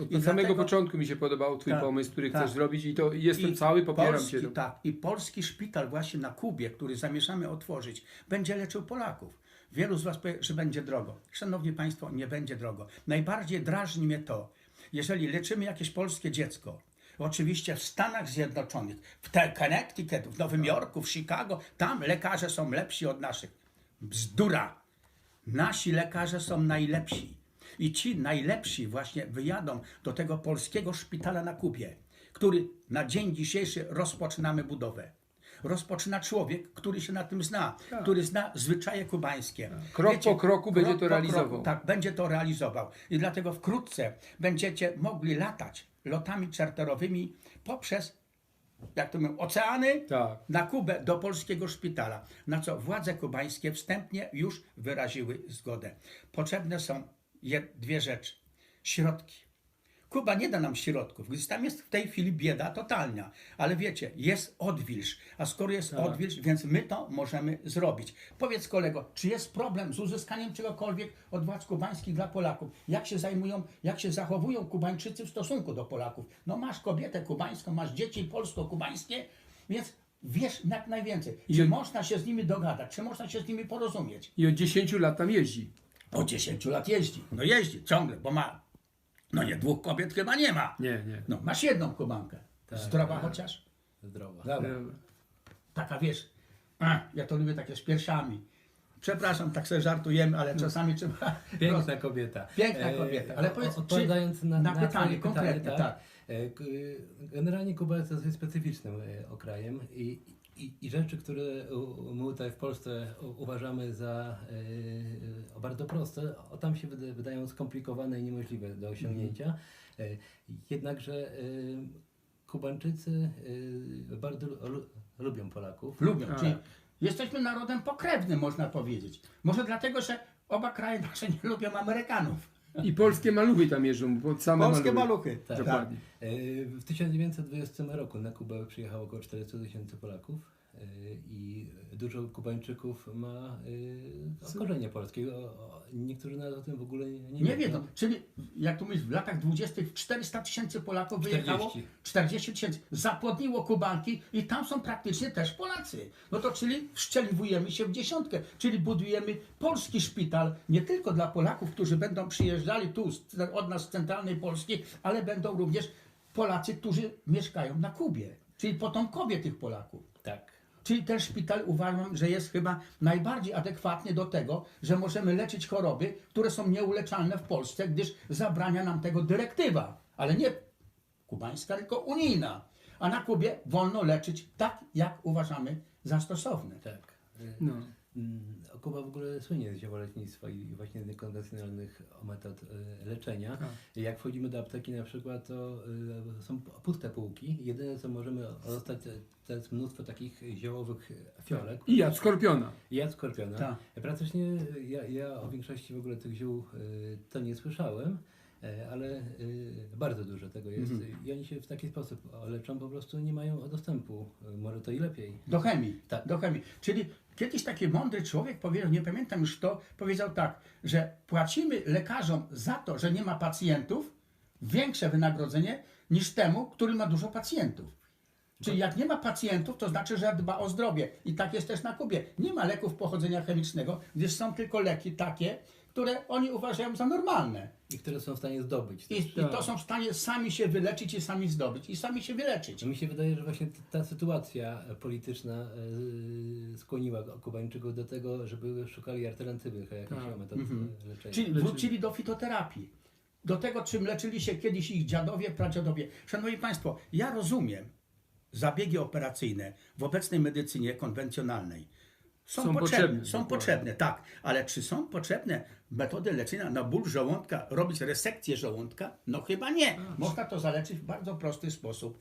Od I samego dlatego- początku mi się podobał Twój Tak, pomysł, który tak. chcesz zrobić i to jestem I cały, popieram polski, Cię. Tak, i polski szpital właśnie na Kubie, który zamierzamy otworzyć, będzie leczył Polaków. Wielu z Was powie, że będzie drogo. Szanowni Państwo, nie będzie drogo. Najbardziej drażni mnie to, jeżeli leczymy jakieś polskie dziecko, oczywiście w Stanach Zjednoczonych, w Connecticut, w Nowym Jorku, w Chicago, tam lekarze są lepsi od naszych. Bzdura. Nasi lekarze są najlepsi. I ci najlepsi właśnie wyjadą do tego polskiego szpitala na Kubie, który na dzień dzisiejszy rozpoczynamy budowę. Rozpoczyna człowiek, który się na tym zna, który zna zwyczaje kubańskie. Krok po kroku będzie to po realizował. tak, będzie to realizował. I dlatego wkrótce będziecie mogli latać lotami czarterowymi poprzez, jak to mówią, oceany Tak. na Kubę do polskiego szpitala, na co władze kubańskie wstępnie już wyraziły zgodę. Potrzebne są dwie rzeczy. Środki. Kuba nie da nam środków, gdyż tam jest w tej chwili bieda totalna. Ale wiecie, jest odwilż. A skoro jest Tak. odwilż, więc my to możemy zrobić. Powiedz kolego, czy jest problem z uzyskaniem czegokolwiek od władz kubańskich dla Polaków? Jak się zajmują, jak się zachowują Kubańczycy w stosunku do Polaków? No masz kobietę kubańską, masz dzieci polsko-kubańskie, więc wiesz jak najwięcej. Czy I- można się z nimi dogadać? Czy można się z nimi porozumieć? I od 10 lat tam jeździ. Od 10 lat jeździ. No jeździ ciągle, bo ma. No nie, dwóch kobiet chyba nie ma. Nie, nie. No, masz jedną kubankę. Zdrowa chociaż? Zdrowa. Dobra. Taka wiesz, a, ja to lubię takie z piersiami. Przepraszam, tak sobie żartujemy, ale czasami trzeba. Piękna kobieta. Piękna E, kobieta. Ale powiedz, czy- odpowiadając na, na na, pytanie twoje konkretnie, tak. E, k- Generalnie Kuba jest dosyć specyficznym e, okrajem i, i, i rzeczy, które my tutaj w Polsce uważamy za e, bardzo proste, o tam się wyda, wydają skomplikowane i niemożliwe do osiągnięcia. E, Jednakże e, Kubańczycy e, bardzo lu- lubią Polaków. Lubią. Tak. Czyli jesteśmy narodem pokrewnym, można powiedzieć. Może dlatego, że oba kraje nasze nie lubią Amerykanów. I polskie maluchy tam jeżdżą, bo same Polskie maluchy. maluchy. Tak. Dokładnie. E, W 1920 roku na Kubę przyjechało około 400 tysięcy Polaków i dużo Kubańczyków ma korzenie polskie. O- o- Niektórzy nawet o tym w ogóle nie, nie Nie wiedzą. Czyli, jak tu mówisz, w latach 20. 400 tysięcy Polaków wyjechało, 40. 40 tysięcy, zapłodniło Kubanki i tam są praktycznie też Polacy. No to czyli wszczeliwujemy się w dziesiątkę, czyli budujemy polski szpital, nie tylko dla Polaków, którzy będą przyjeżdżali tu od nas z centralnej Polski, ale będą również Polacy, którzy mieszkają na Kubie, czyli potomkowie tych Polaków. Tak. Czyli ten szpital uważam, że jest chyba najbardziej adekwatny do tego, że możemy leczyć choroby, które są nieuleczalne w Polsce, gdyż zabrania nam tego dyrektywa, ale nie kubańska, tylko unijna. A na Kubie wolno leczyć tak, jak uważamy za stosowne. Tak. No. Kuba w ogóle słynie z ziołolecznictwa i właśnie z niekonwencjonalnych metod e, leczenia. Tak. Jak wchodzimy do apteki na przykład, to e, są puste półki. Jedyne co możemy dostać to- jest mnóstwo takich ziołowych fiolek. I jad skorpiona. Jad skorpiona. Tak. Praktycznie ja, ja o większości w ogóle tych ziół y, to nie słyszałem, ale y, bardzo dużo tego jest i oni się w taki sposób leczą, po prostu nie mają dostępu. Y, Może to i lepiej. Do chemii. Tak. Do chemii. Czyli kiedyś taki mądry człowiek powiedział, nie pamiętam już kto, powiedział tak, że płacimy lekarzom za to, że nie ma pacjentów, większe wynagrodzenie niż temu, który ma dużo pacjentów. Czyli jak nie ma pacjentów, to znaczy, że dba o zdrowie. I tak jest też na Kubie. Nie ma leków pochodzenia chemicznego, gdyż są tylko leki takie, które oni uważają za normalne. I które są w stanie zdobyć. I, i to są w stanie sami się wyleczyć i sami zdobyć. I sami się wyleczyć. Czy mi się wydaje, że właśnie ta sytuacja polityczna y, skłoniła Kubańczyków do tego, żeby szukali alternatywnych jakichś Tak. metod y, leczenia. Czyli wrócili do fitoterapii. Do tego, czym leczyli się kiedyś ich dziadowie, pradziadowie. Szanowni Państwo, ja rozumiem zabiegi operacyjne w obecnej medycynie konwencjonalnej. Są, Są potrzebne, potrzebne, są dokładnie. potrzebne, tak, ale czy są potrzebne metody leczenia na ból żołądka, robić resekcję żołądka? No chyba nie. Można to zaleczyć w bardzo prosty sposób.